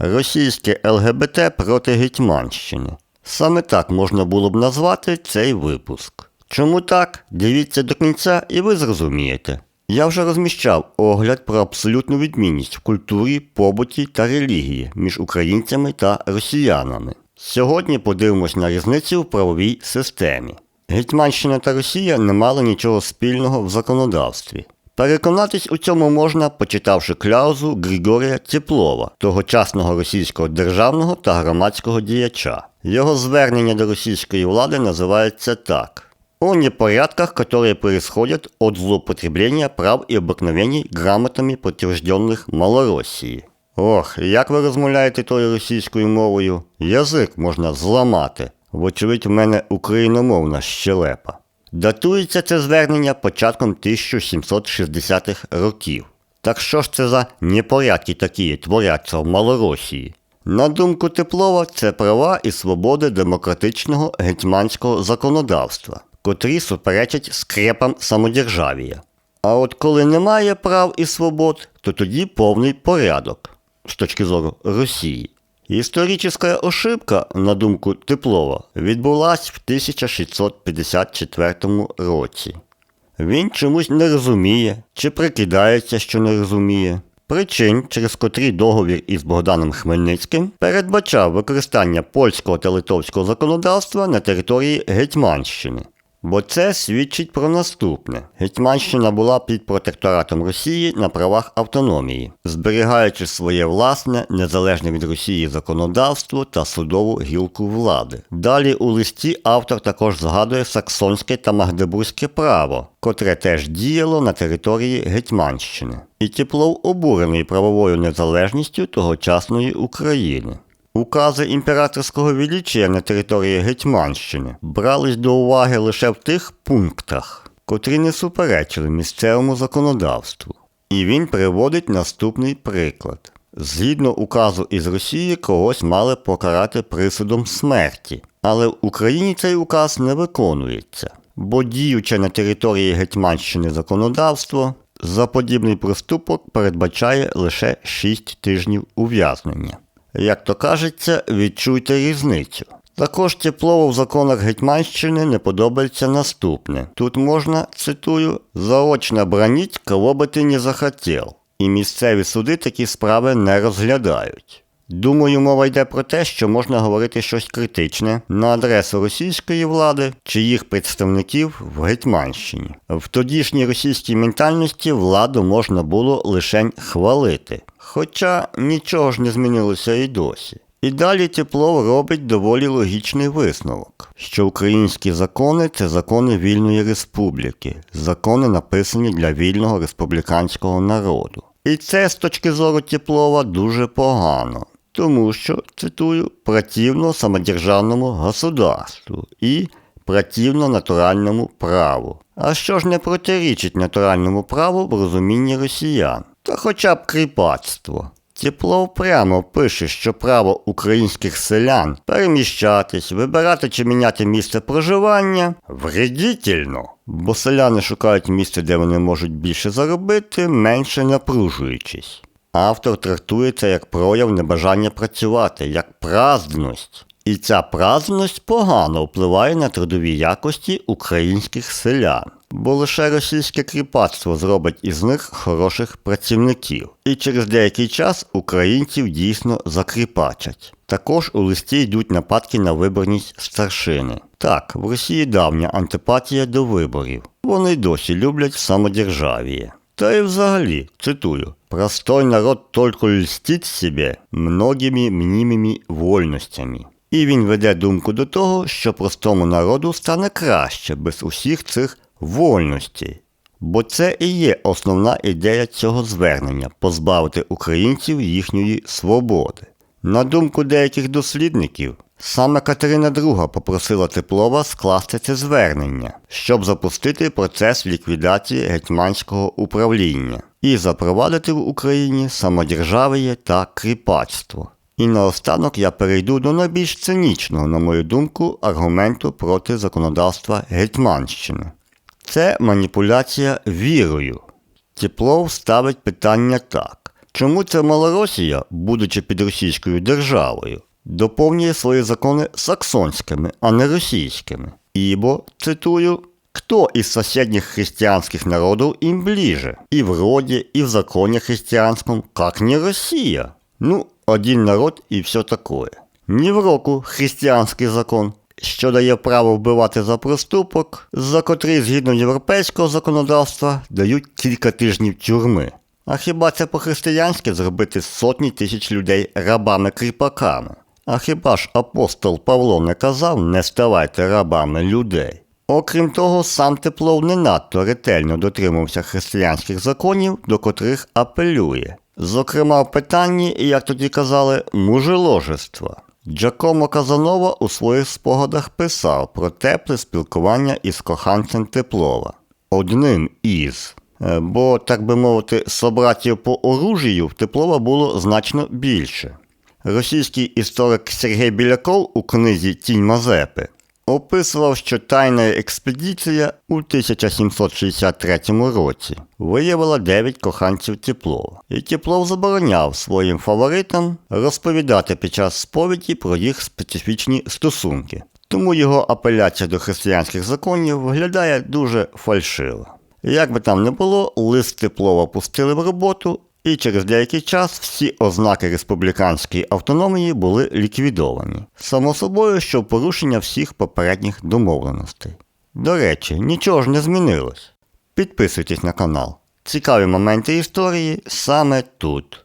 Російське ЛГБТ проти Гетьманщини. Саме так можна було б назвати цей випуск. Чому так? Дивіться до кінця і ви зрозумієте. Я вже розміщав огляд про абсолютну відмінність в культурі, побуті та релігії між українцями та росіянами. Сьогодні подивимось на різницю в правовій системі. Гетьманщина та Росія не мали нічого спільного в законодавстві. Переконатись у цьому можна, почитавши кляузу Григорія Теплова, тогочасного російського державного та громадського діяча. Його звернення до російської влади називається так. О непорядках, которые происходят от злоупотребления прав и обыкновений грамотами подтвержденных Малороссії. Ох, як ви розмовляєте тою російською мовою? Язик можна зламати. Вочевидь, в мене україномовна щелепа. Датується це звернення початком 1760-х років. Так що ж це за непорядки такі творяться в Малоросії? На думку Теплова, це права і свободи демократичного гетьманського законодавства, котрі суперечать скрепам самодержавія. А от коли немає прав і свобод, то тоді повний порядок з точки зору Росії. Історична ошибка, на думку Теплова, відбулась в 1654 році. Він чомусь не розуміє чи прикидається, що не розуміє. Причин, через котрі договір із Богданом Хмельницьким передбачав використання польського та литовського законодавства на території Гетьманщини. Бо це свідчить про наступне: Гетьманщина була під протекторатом Росії на правах автономії, зберігаючи своє власне, незалежне від Росії законодавство та судову гілку влади. Далі у листі автор також згадує саксонське та магдебурзьке право, котре теж діяло на території Гетьманщини. І Теплов обурений правовою незалежністю тогочасної України. Укази імператорського величія на території Гетьманщини брались до уваги лише в тих пунктах, котрі не суперечили місцевому законодавству. І він приводить наступний приклад. Згідно указу із Росії, когось мали покарати присудом смерті, але в Україні цей указ не виконується, бо діюче на території Гетьманщини законодавство за подібний проступок передбачає лише 6 тижнів ув'язнення. Як то кажеться, відчуйте різницю. Також теплову в законах Гетьманщини не подобається наступне. Тут можна, цитую, заочно броніть, кого би ти не захотів. І місцеві суди такі справи не розглядають. Думаю, мова йде про те, що можна говорити щось критичне на адресу російської влади чи їх представників в Гетьманщині. В тодішній російській ментальності владу можна було лише хвалити. Хоча нічого ж не змінилося і досі. І далі Теплов робить доволі логічний висновок, що українські закони це закони вільної республіки, закони написані для вільного республіканського народу. І це з точки зору Теплова дуже погано, тому що, цитую, противно самодержавному государству і противно натуральному праву. А що ж не протирічить натуральному праву в розумінні росіян? Та хоча б кріпацтво. Теплов прямо пише, що право українських селян переміщатись, вибирати чи міняти місце проживання вредительно, бо селяни шукають місце, де вони можуть більше заробити, менше напружуючись. Автор трактує це як прояв небажання працювати, як праздність. І ця праздність погано впливає на трудові якості українських селян, бо лише російське кріпацтво зробить із них хороших працівників. І через деякий час українців дійсно закріпачать. Також у листі йдуть нападки на виборність старшини. Так, в Росії давня антипатія до виборів. Вони досі люблять самодержавіє. Та й взагалі, цитую, простой народ только льстить себе многими мнимими вольностями. І він веде думку до того, що простому народу стане краще без усіх цих вольностей. Бо це і є основна ідея цього звернення позбавити українців їхньої свободи. На думку деяких дослідників, саме Катерина II попросила Теплова скласти це звернення, щоб запустити процес ліквідації гетьманського управління і запровадити в Україні самодержав'я та кріпацтво. І наостанок я перейду до найбільш цинічного, на мою думку, аргументу проти законодавства Гетьманщини. Це маніпуляція вірою. Теплов ставить питання так. Чому це Малоросія, будучи під російською державою, доповнює свої закони саксонськими, а не російськими? Ібо, цитую, «Кто из соседних христианских народов им ближе? И в роде, и в законе христианском, как не Россия? Ну, один народ і все такое. Ні в року християнський закон, що дає право вбивати за проступок, за котрий згідно європейського законодавства дають кілька тижнів тюрми. А хіба це по-християнськи зробити сотні тисяч людей рабами-кріпаками? А хіба ж апостол Павло не казав не ставайте рабами людей? Окрім того, сам Теплов не надто ретельно дотримувався християнських законів, до котрих апелює. Зокрема, в питанні, як тоді казали, мужеложества. Джакомо Казанова у своїх спогадах писав про тепле спілкування із коханцем Теплова. Одним із. Е, Бо, так би мовити, собратів по оружію в Теплова було значно більше. Російський історик Сергій Біляков у книзі Тінь Мазепи описував, що тайна експедиція у 1763 році виявила 9 коханців Теплова, і Теплов забороняв своїм фаворитам розповідати під час сповіді про їх специфічні стосунки. Тому його апеляція до християнських законів виглядає дуже фальшиво. Як би там не було, лист Теплова пустили в роботу, і через деякий час всі ознаки республіканської автономії були ліквідовані. Само собою, що порушення всіх попередніх домовленостей. До речі, нічого ж не змінилось. Підписуйтесь на канал. Цікаві моменти історії саме тут.